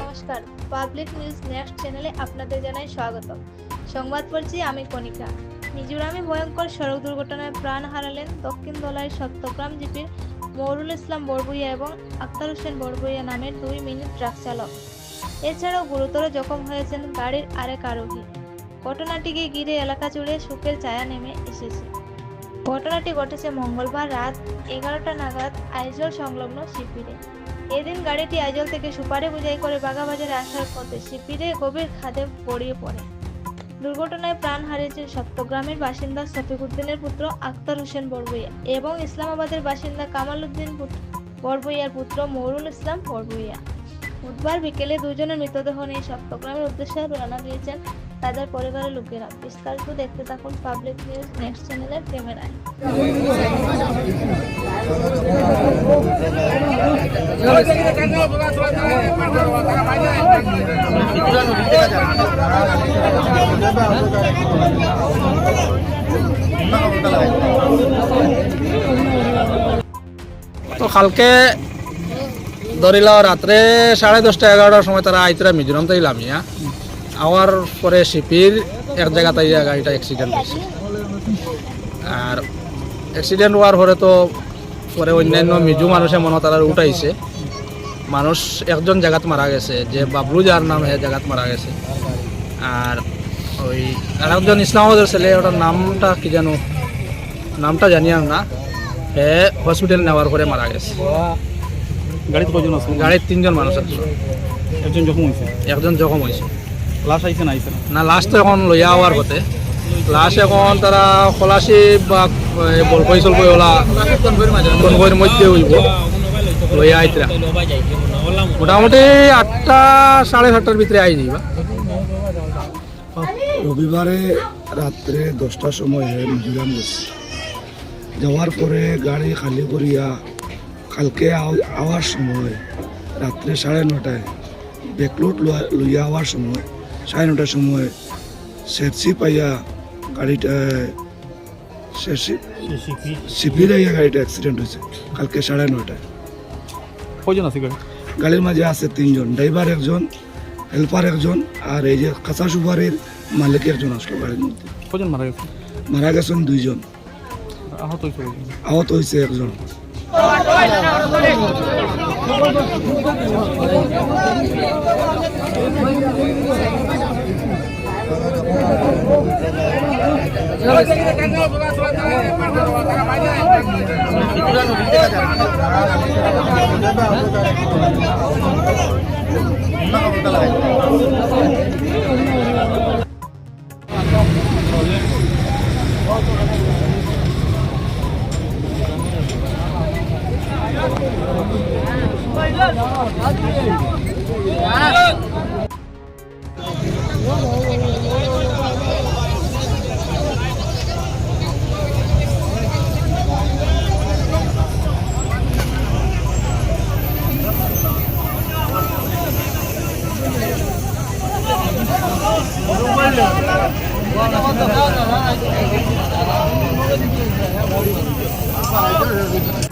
নমস্কার, public news next চ্যানেলে আপনাদের জানাই স্বাগতম। সংবাদ পড়ছি আমি কণিকা। মিজোরামে ভয়ঙ্কর সড়ক দুর্ঘটনায় প্রাণ হারালেন দক্ষিণ দলাই সপ্তগ্রাম জিপির মরুল ইসলাম বড়বুইয়া এবং আক্তার হোসেন বড়বুইয়া নামের দুই মিনিট ট্রাক চালক। এছাড়াও গুরুতর জখম হয়েছেন গাড়ির আরেক আরোহী। ঘটনাটিকে ঘিরে এলাকা জুড়ে শোকের ছায়া নেমে এসেছে। ঘটনাটি ঘটেছে মঙ্গলবার রাত এগারোটা নাগাদ আইজল সংলগ্ন শিবিরে এদিন গাড়িটি আইজল থেকে সুপারে বোঝাই করে বাগাবাজারে আসার পথে শিবিরে গভীর খাদে গড়িয়ে পড়ে। দুর্ঘটনায় প্রাণ হারিয়েছেন সপ্তগ্রামের বাসিন্দা শফিকুদ্দিনের পুত্র আক্তার হোসেন বড়বইয়া এবং ইসলামাবাদের বাসিন্দা কামাল উদ্দিন বড়বইয়ার পুত্র মরুল ইসলাম বড়বইয়া বুধবার বিকেলে দুজনের মৃতদেহ নিয়ে সপ্তগ্রামের উদ্দেশ্যে রওনা দিয়েছেন তাদের পরিবারের লোকেরা। বিস্তারিত দেখতে থাকুন পাবলিক নিউজ নেক্সট চ্যানেলের ক্যামেরায়। তো কালকে ধরিল রাত্রে সাড়ে দশটা, এগারোটার সময় তারা আইতরা মিজোরাম তাই লামিয়া আওয়ার পরে শিপির এক জায়গা তাই গাড়িটা অ্যাক্সিডেন্ট হয়েছে আর অ্যাক্সিডেন্ট হওয়ার পরে তো পরে অন্যান্য মিজু মানুষে মনে তারা উঠাইছে। মানুষ একজন জায়গাত মারা গেছে, যে বাবলু যার নাম হে জায়গাত মারা গেছে। আর ওই আর একজন ইসলামাবাদের ছেলে, ওটার নামটা কি জানো? নামটা জানি আর না। হে হসপিটাল নেওয়ার পরে মারা গেছে। গাড়িতে কজন আছে? গাড়ির তিনজন মানুষ আছে। একজন জখম হয়েছে? একজন জখম হয়েছে। লাশ আইছে না আইছে না? না লাশ তো এখন লইয়া হওয়ার পথে। লাশ এখন তারা খলাসি বা বলকই চলকই ওলা কনভয়ের মধ্যে হইব লইয়া আইতরা। মোটামুটি আটটা সাড়ে সাতটার ভিতরে আই যাইবা রবিবারে রাত্রে দশটার সময় মিজোরাম গেছি যাওয়ার পরে গাড়ি খালি করিয়া কালকে আও- আওয়ার সময় রাত্রে সাড়ে নটায় বেকলুট লইয়া আওয়ার সময় সাড়ে নটার সময় শেরসি পাইয়া গাড়িটা শেরসি শিবির গাড়িটা অ্যাক্সিডেন্ট হয়েছে কালকে সাড়ে নটায়। কজন আছে গাড়ি? গাড়ির মাঝে আছে তিনজন ড্রাইভার একজন হেল্পার একজন আর এই যে কাঁচা সুপারির মালিক একজন আসলো গাড়ির মধ্যে। কজন মারা গেছে? মারা গেছেন দুইজন। আহত হয়েছে কজন? আহত হয়েছে একজন